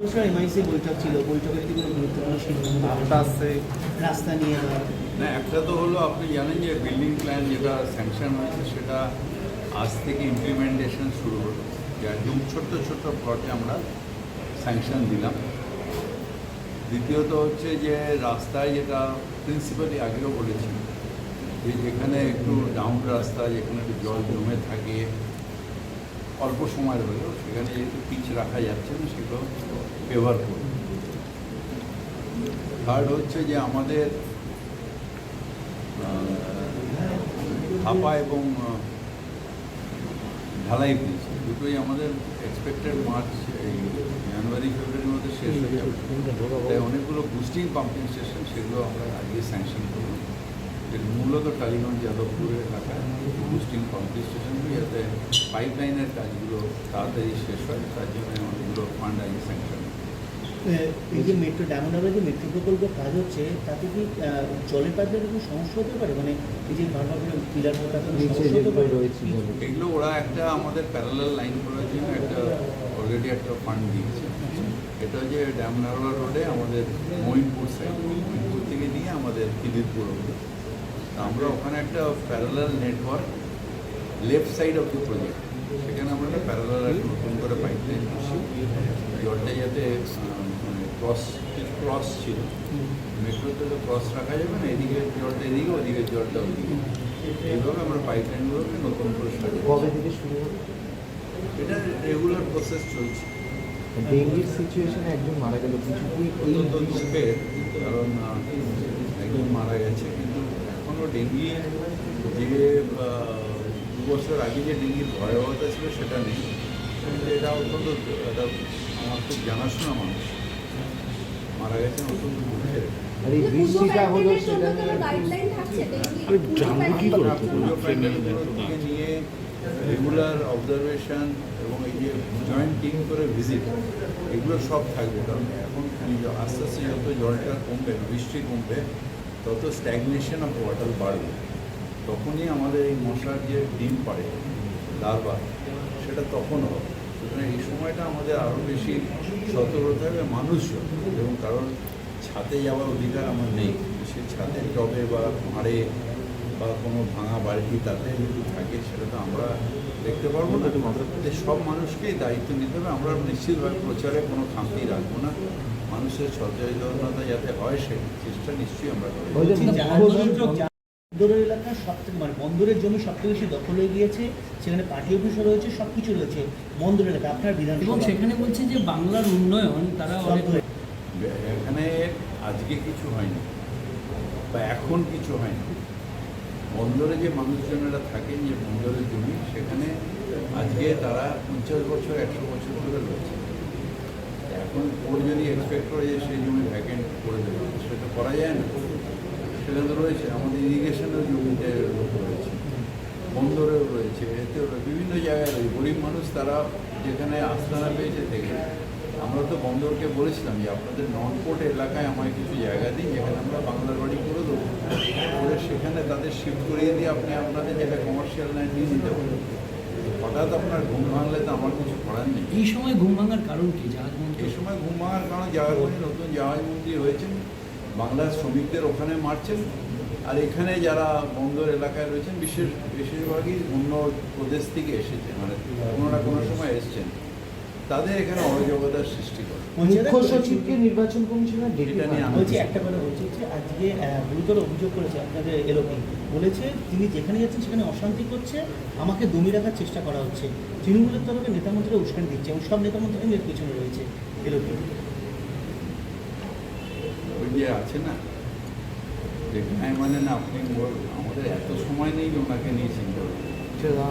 MIC বৈঠক ছিল। বৈঠকের কি কোনো গুরুত্বপূর্ণ সিদ্ধান্ত নামটা রাস্তা নিয়ে না একটা তো হলো আপনি জানেন যে বিল্ডিং প্ল্যান যেটা স্যাংশন হয়েছে সেটা আজ থেকে ইমপ্লিমেন্টেশন শুরু হলো। যে একদম ছোট্ট ছোট্ট প্লটে আমরা স্যাংশন দিলাম। দ্বিতীয়ত হচ্ছে যে রাস্তায় যেটা প্রিন্সিপালি আগেও বলেছি যে যেখানে একটু ডাউন রাস্তা যেখানে একটু জল জমে থাকে অল্প সময় হলেও সেখানে যেহেতু পিচ রাখা যাচ্ছে না, সেগুলো ব্যবহার করব। থার্ড হচ্ছে যে আমাদের হাপা এবং ঢালাই ব্রিজ দুটোই আমাদের এক্সপেক্টেড মার্চ জানুয়ারি ফেব্রুয়ারির মধ্যে শেষ হয়ে যাবে। তাই অনেকগুলো বুস্টিং পাম্পিং স্টেশন সেগুলো আমরা আজকে স্যাংশন মূলত টালিগঞ্জ যাদবপুরের এলাকায় বুস্টিং পাম্পিং স্টেশনগুলো যাতে পাইপ লাইনের কাজগুলো তাড়াতাড়ি শেষ হয় তার জন্য অনেকগুলো ফান্ড আজকে স্যাংশন এই যে মেট্রো ডায়মন্ড যে মেট্রো প্রকল্প কাজ হচ্ছে তাতে কি জলের পাইপে কোনো সমস্যা হতে পারে? মানে এই যে বারবার করে পিলার জলে। এগুলো ওরা একটা আমাদের প্যারালাল লাইন করার জন্য একটা অলরেডি একটা ফান্ড দিয়েছে। এটা যে ড্যাম নারওয়াল রোডে আমাদের মহিনপুর সাইড মহিনপুর থেকে নিয়ে আমাদের খিদিরপুর অব্দি তা আমরা ওখানে একটা parallel network left side of the project সেখানে আমরা একটা প্যারালাল একটা নতুন করে পাইপ লাইন করছি জলটা যাতে ক্রস ক্রস ছিল। মেট্রোতে তো ক্রস রাখা যাবে না এদিকে জলটা এদিকে ওদিকে জলটা ওদিকে। এইভাবে আমরা পাইপ লাইনগুলোকে নতুন করে সাজাবো কবে থেকে শুরু হবে? এটা রেগুলার প্রসেস চলছে। ডেঙ্গির সিচুয়েশনে একজন মারা গেল কিছু কি কারণ একজন মারা গেছে কিন্তু এখনও ডেঙ্গি যে দু বছর আগে যে ডেঙ্গির ভয়াবহতা ছিল সেটা নেই। কিন্তু এটা অত্যন্ত এটা আমার খুব জানাশোনা মানুষ। মারা গেছেন অত্যন্ত দুঃখের। নিয়ে রেগুলার অবজারভেশন এবং এই যে জয়েন্ট টিম করে ভিজিট এগুলো সব থাকবে। কারণ এখন এই আস্তে আস্তে যত জলটা কমবে বৃষ্টি কমবে তত স্ট্যাগনেশন অফ ওয়াটার বাড়বে তখনই আমাদের এই মশার যে ডিম পাড়ে লার্ভা সেটা তখন হবে। সুতরাং এই সময়টা আমাদের আরও বেশি সতর্ক হবে মানুষজন এবং কারণ ছাদে যাওয়ার অধিকার আমার নেই। সে ছাদের টবে বা ভাঁড়ে বা কোনো ভাঙা বাড়ি তাতে যদি থাকে সেটা তো আমরা দেখতে পারব না। সব মানুষকেই দায়িত্ব নিতে হবে। আমরা নিশ্চিতভাবে প্রচারে কোনো খামতি রাখব না। মানুষের সচেতনতা যাতে হয় সেই চেষ্টা নিশ্চয়ই আমরা জাহাজ- বন্দরের এলাকা সব থেকে মানে বন্দরের জমি সবথেকে বেশি দখল হয়ে গিয়েছে সেখানে পার্টি অফিসও রয়েছে সব কিছু রয়েছে বন্দর এলাকা আপনার বিধান এবং সেখানে বলছে যে বাংলার উন্নয়ন তারা এখানে আজকে কিছু হয়নি বা এখন কিছু হয়নি। বন্দরে যে মানুষজনেরা থাকেন যে বন্দরের জমি সেখানে আজকে তারা পঞ্চাশ বছর একশো বছর ধরে রয়েছে। এখন ওর যদি এক্সপেক্ট করে যে সেই জমি ভ্যাকেন্ট করে দেবে সেটা করা যায় না? সেটা তো রয়েছে আমাদের ইরিগেশনের জমিতে রয়েছে বন্দরেও রয়েছে রয়েছে, বিভিন্ন জায়গায় রয়েছে। গরিব মানুষ তারা যেখানে আস্তানা পেয়েছে থেকে আমরা তো বন্দরকে বলেছিলাম যে আপনাদের নন পোর্ট এলাকায় আমায় কিছু জায়গা দিন যেখানে আমরা বাংলার বাড়ি করে দেবো। সেখানে তাদের শিফট করিয়ে দিয়ে আপনি আপনাদের যেটা কমার্শিয়াল ল্যান্ড নিয়ে নিতে পারেন। হঠাৎ আপনার ঘুম ভাঙলে তো আমার কিছু করার নেই। এই সময় ঘুম ভাঙার কারণ কি? জাহাজ এই সময় ঘুম ভাঙার কারণে জাহাজমন্ত্রী নতুন জাহাজমন্ত্রী হয়েছেন বাংলার শ্রমিকদের ওখানে মারছেন। আর এখানে যারা বন্দর এলাকায় রয়েছেন বিশেষ বেশিরভাগই অন্য প্রদেশ থেকে এসেছে মানে কোনো না কোনো সময় এসছেন। তাদের এখানে অরাজকতার সৃষ্টি করে। মুখ্য সচিবকে নির্বাচন কমিশনার ডেকে এটা বলছি একটা কথা বলছি যে আজকে গুরুতর অভিযোগ করেছে আপনাদের এলোপি বলেছে তিনি যেখানে যাচ্ছেন সেখানে অশান্তি করছে আমাকে দমি রাখার চেষ্টা করা হচ্ছে। তৃণমূলের তরফে নেতামন্ত্রীরা উস্কানি দিচ্ছে এবং সব নেতামন্ত্রী এর পেছনে রয়েছে এলোপি ওই যে আছে না যে গায়ে মানে না আপনি আমাদের এত সময় নেই ওনাকে নিয়ে চিন্তা সেটা